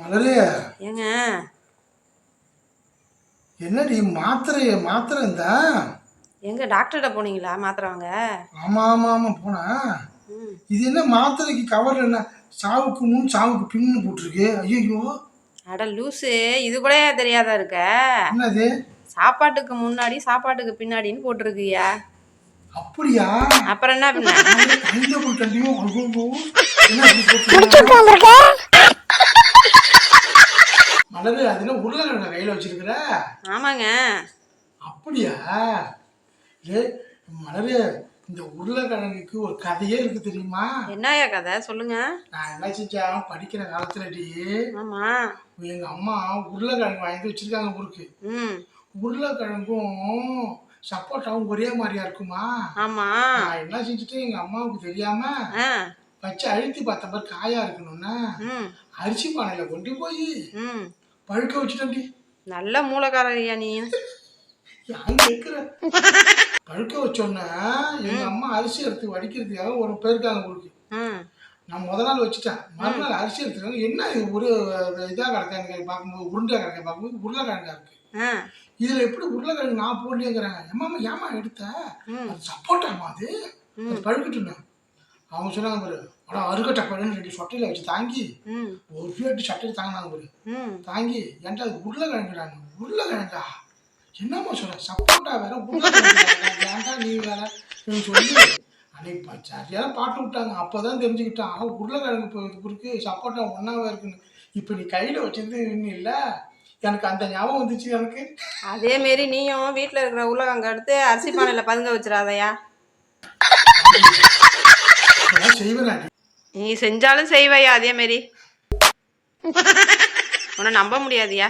மலரே ஏங்க என்னடி மாத்திரை மாத்திரை இருந்தா எங்க டாக்டர்கிட்ட போனீங்களா மாத்திரை வாங்க ஆமா ஆமா ஆமா போனா இது என்ன மாத்திரைக்கு கவர் என்ன சாவுக்கு முன் சாவுக்கு பின்னு போட்டிருக்கு ஐயோ அட லூசு இது கூட தெரியாதா இருக்க என்னது சாப்பாட்டுக்கு முன்னாடி சாப்பாட்டுக்கு பின்னாடின்னு போட்டிருக்குயா அப்படியா அப்புறம் என்ன பண்ண கையில போட்டண்டியும் ஐயோ என்ன இப்படி போட்டிருக்க? மலரு அது என்ன உருளைக்கிழங்க கையில வச்சிருக்கிற. ஆமாங்க. அப்படியா? ஏ மலரு இந்த உருளைக்கிழங்குக்கு ஒரு கதையே இருக்கு தெரியுமா? என்னயா கதை? சொல்லுங்க. நான் என்ன செஞ்சேன் படிக்கிற காலத்துலடி ஆமா. எங்க அம்மா உருளைக்கிழங்கு வாங்கி வச்சிருக்காங்க ஊருக்கு. உருளைக்கிழங்கும் சப்போட்டாவும் ஒரே மாதிரியா இருக்குமா? ஆமா. நான் என்ன செஞ்சுட்டு எங்க அம்மாவுக்கு தெரியாம வச்சு அழுத்தி பார்த்த மாதிரி காயா இருக்கணும்னா அரிசி பானையில கொண்டு போய் பழுக்க வச்சுட்டேன்டி. நல்ல மூலக்காரரியா நீ. பழுக்க வச்சோன்னா எங்க அம்மா அரிசி எடுத்து வடிக்கிறதுக்காக ஒரு போயிருக்காங்க ஊருக்கு நான் முத நாள் வச்சுட்டேன். மறுநாள் அரிசி எடுத்துருக்காங்க என்ன இது ஒரு இதாக கிடக்க எனக்கு பார்க்கும்போது உருண்டை கிடக்க பார்க்கும்போது உருளைக்கிழங்கா இருக்கு. இதுல எப்படி உருளைக்கிழங்கு நான் போடலையேங்கிறாங்க. எம்மாமா ஏமா எடுத்த? சப்போட்டாமா அது பழுக்கட்டுமே அவங்க சொன்னாங்க பாரு அடா அருகட்டை பழுன்னு ரெண்டு சொட்டையில வச்சு தாங்கி ஒரு ஃபேட்டு சட்டையில் தாங்கினாங்க பாரு. தாங்கி ஏன்டா அது உருளைக்கிழங்குறாங்க உருளைக்கிழங்கா? என்னம்மா சொல்ற? சப்போட்டா வேற உருளைக்கிழங்கு நீ வேற? நீ சொல்லி அன்னைக்கு சரியான பாட்டு விட்டாங்க. அப்பதான் தெரிஞ்சுக்கிட்டான். ஆ, உருளைக்கிழங்கு இப்போ இருக்கு சப்போட்டா ஒன்னாவே இருக்குன்னு. இப்போ நீ கையில வச்சிருந்து இன்னும் இல்லை. எனக்கு அந்த ஞாபகம் வந்துச்சு எனக்கு. அதே மாரி நீயும் வீட்டில் இருக்கிற உருளைக்கிழங்கு எடுத்து அரிசி பானையில் பதுங்க வச்சிடாதயா? நீ செஞ்சாலும் செய்வையா அதே மாரி? உன்னை நம்ப முடியாதியா?